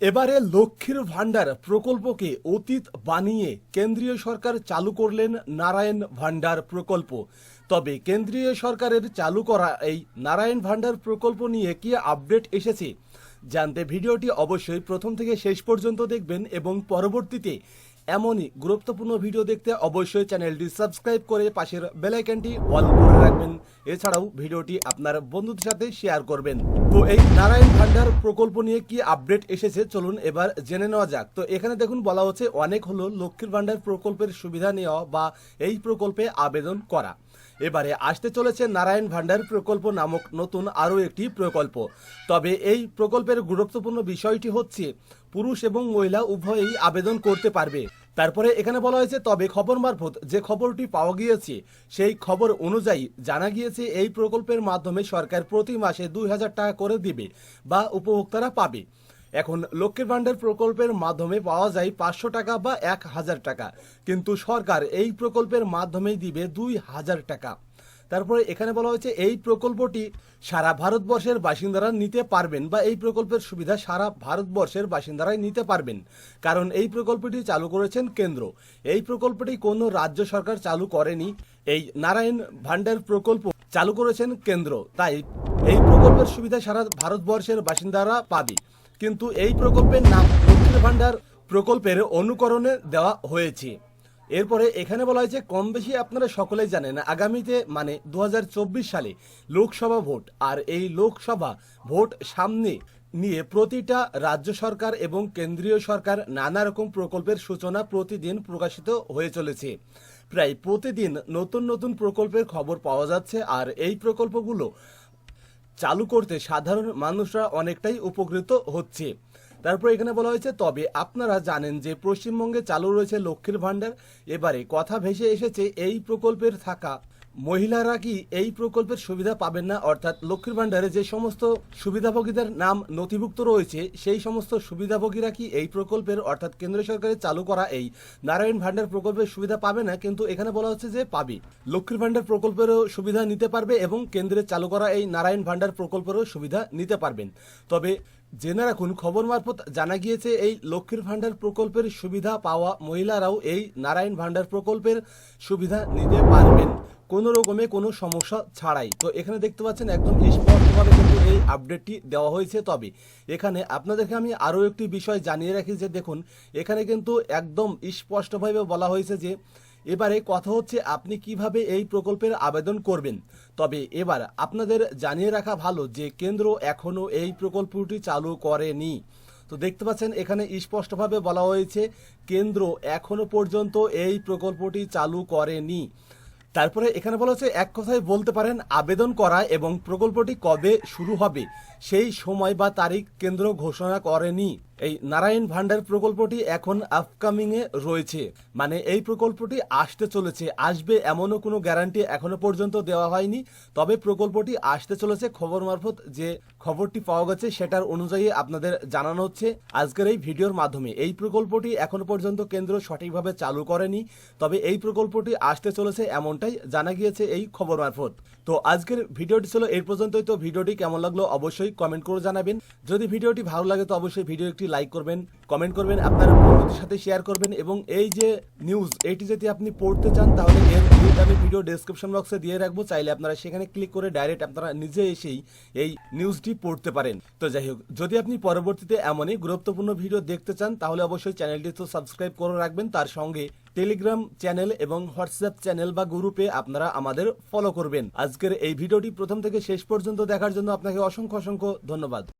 এবারে লক্ষ্মীর ভাণ্ডার প্রকল্পকে অতীত বানিয়ে কেন্দ্রীয় সরকার চালু করলেন নারায়ণ ভাণ্ডার প্রকল্প। তবে কেন্দ্রীয় সরকারের চালু করা এই নারায়ণ ভাণ্ডার প্রকল্প নিয়ে কি আপডেট এসেছে? জানতে ভিডিওটি অবশ্যই প্রথম থেকে শেষ পর্যন্ত দেখবেন এবং পরবর্তীতে এমনই গুরুত্বপূর্ণ ভিডিও দেখতে অবশ্যই চ্যানেলটি সাবস্ক্রাইব করে পাশের বেলাইকনটি অল করে রাখবেন। এছাড়াও ভিডিওটি আপনার বন্ধুদের সাথে শেয়ার করবেন। তো এই নারায়ণ ভান্ডার প্রকল্প নিয়ে কি আপডেট এসেছে? চলুন এবার জেনে নেওয়া যাক। তো এখানে দেখুন, বলা হচ্ছে অনেক হলো লক্ষ্মীর ভান্ডার প্রকল্পের সুবিধা নেওয়া বা এই প্রকল্পে আবেদন করা। এবারে আসতে চলেছে নারায়ণ ভান্ডার প্রকল্প নামক নতুন আরও একটি প্রকল্প। তবে এই প্রকল্পের গুরুত্বপূর্ণ বিষয়টি হচ্ছে, পুরুষ এবং মহিলা উভয়েই আবেদন করতে পারবে। তারপরে এখানে বলা হয়েছে, তবে খবর মারফত যে খবরটি পাওয়া গিয়েছে, সেই খবর অনুযায়ী জানা গিয়েছে, এই প্রকল্পের মাধ্যমে সরকার প্রতি মাসে দুই হাজার টাকা করে দিবে বা উপভোক্তারা পাবে। এখন লক্ষ্মীর ভাণ্ডার প্রকল্পের মাধ্যমে পাওয়া যায় পাঁচশো টাকা বা এক হাজার টাকা, কিন্তু সরকার এই প্রকল্পের মাধ্যমেই দিবে দুই হাজার টাকা। তারপরে এখানে বলা হয়েছে, এই প্রকল্পটি সারা ভারতবর্ষের বাসিন্দারা নিতে পারবেন বা এই প্রকল্পের সুবিধা সারা ভারতবর্ষের বাসিন্দারাই নিতে পারবেন। কারণ এই প্রকল্পটি চালু করেছেন কেন্দ্র। এই প্রকল্পটি কোনো রাজ্য সরকার চালু করেনি। এই নারায়ণ ভান্ডার প্রকল্প চালু করেছেন কেন্দ্র। তাই এই প্রকল্পের সুবিধা সারা ভারতবর্ষের বাসিন্দারা পাবে। কিন্তু এই প্রকল্পের নাম লক্ষ্মীর ভান্ডার প্রকল্পের অনুকরণে দেওয়া হয়েছে। এরপরে এখানে বলা হয়েছে কম বেশি আপনারা সকলেই জানেন, আগামীতে মানে দু হাজার চব্বিশ সালে লোকসভা ভোট, আর এই লোকসভা ভোট সামনে নিয়ে প্রতিটা রাজ্য সরকার এবং কেন্দ্রীয় সরকার নানা রকম প্রকল্পের সূচনা প্রতিদিন প্রকাশিত হয়ে চলেছে। প্রায় প্রতিদিন নতুন নতুন প্রকল্পের খবর পাওয়া যাচ্ছে, আর এই প্রকল্পগুলো চালু করতে সাধারণ মানুষরা অনেকটাই উপকৃত হচ্ছে। তারপর এখানে বলা হয়েছে, তবে আপনারা জানেন যে পশ্চিমবঙ্গে চালু রয়েছে লক্ষ্মীর ভাণ্ডার। এবারে কথা ভেসে এসেছে এই প্রকল্পের থাকা। মহিলারা কি এই প্রকল্পের সুবিধা পাবেন না? অর্থাৎ লক্ষ্মীর ভাণ্ডারে যে সমস্ত সুবিধাভোগীদের নাম নথিভুক্ত রয়েছে, সেই সমস্ত সুবিধাভোগীরা কি এই প্রকল্পের, অর্থাৎ কেন্দ্র সরকারের চালু করা এই নারায়ণ ভাণ্ডার প্রকল্পের সুবিধা পাবে না? কিন্তু এখানে বলা হচ্ছে যে পাবে। লক্ষ্মীর ভাণ্ডার প্রকল্পেরও সুবিধা নিতে পারবে এবং কেন্দ্রের চালু করা এই নারায়ণ ভাণ্ডার প্রকল্পেরও সুবিধা নিতে পারবেন। তবে জেনে রাখুন, খবর মারফত জানা গিয়েছে এই লক্ষ্মীর ভাণ্ডার প্রকল্পের সুবিধা পাওয়া মহিলারাও এই নারায়ণ ভাণ্ডার প্রকল্পের সুবিধা নিতে পারবেন। কোনো রকমে কোনো সমস্যা ছাড়াই। তো এখানে দেখতে পাচ্ছেন একদম স্পষ্টভাবে কিন্তু এই আপডেটটি দেওয়া হয়েছে তবে। এখানে আপনাদেরকে আমি আরও একটি বিষয় জানিয়ে রাখি যে দেখুন, এখানে কিন্তু একদম স্পষ্টভাবে বলা হয়েছে যে এবারে কথা হচ্ছে আপনি কীভাবে এই প্রকল্পের আবেদন করবেন। তবে এবার আপনাদের জানিয়ে রাখা ভালো যে কেন্দ্র এখনও এই প্রকল্পটি চালু করেনি। তো দেখতে পাচ্ছেন এখানে স্পষ্টভাবে বলা হয়েছে, কেন্দ্র এখনও পর্যন্ত এই প্রকল্পটি চালু করেনি। তারপরে এখানে বলা হচ্ছে, এক কথায় বলতে পারেন, আবেদন করা এবং প্রকল্পটি কবে শুরু হবে, সেই সময় বা তারিখ কেন্দ্র ঘোষণা করেনি। এই নারায়ণ ভান্ডার প্রকল্পটি এখন আপকামিং এ রয়েছে। মানে এই প্রকল্পটি আসতে চলেছে। আসবে এমনও কোনো গ্যারান্টি এখনও পর্যন্ত দেওয়া হয়নি। তবে প্রকল্পটি আসতে চলেছে খবর মারফত। যে খবরটি পাওয়া গেছে সেটার অনুযায়ী আপনাদের জানানো হচ্ছে। আজকের এই ভিডিওর মাধ্যমে এই প্রকল্পটি এখনও পর্যন্ত কেন্দ্র সঠিকভাবে চালু করেনি। তবে এই প্রকল্পটি আসতে চলেছে এমনটাই জানা গিয়েছে এই খবর মারফত। তো আজকের ভিডিওটি ছিল এই পর্যন্তই। তো ভিডিওটি কেমন লাগল অবশ্যই কমেন্ট করে জানাবেন। যদি ভিডিওটি ভালো লাগে তো অবশ্যই ভিডিও একটি লাইক করবেন কমেন্ট করবেন, আপনার বন্ধুদের সাথে শেয়ার করবেন এবং এই যে নিউজ এটি যদি আপনি পড়তে চান তাহলে এর লিঙ্ক আমি ভিডিও ডেসক্রিপশন বক্সে দিয়ে রাখব। চাইলে আপনারা সেখানে ক্লিক করে ডাইরেক্ট আপনারা নিজে এসেই এই নিউজটি পড়তে পারেন। তো যাই হোক, যদি আপনি পরবর্তীতে এমনই গুরুত্বপূর্ণ ভিডিও দেখতে চান, তাহলে অবশ্যই চ্যানেলটি তো সাবস্ক্রাইব করে রাখবেন। তার সঙ্গে টেলিগ্রাম চ্যানেল এবং হোয়াটসঅ্যাপ চ্যানেল বা গ্রুপে আপনারা আমাদের ফলো করবেন। আজকের এই ভিডিওটি প্রথম থেকে শেষ পর্যন্ত দেখার জন্য আপনাকে অসংখ্য অসংখ্য ধন্যবাদ।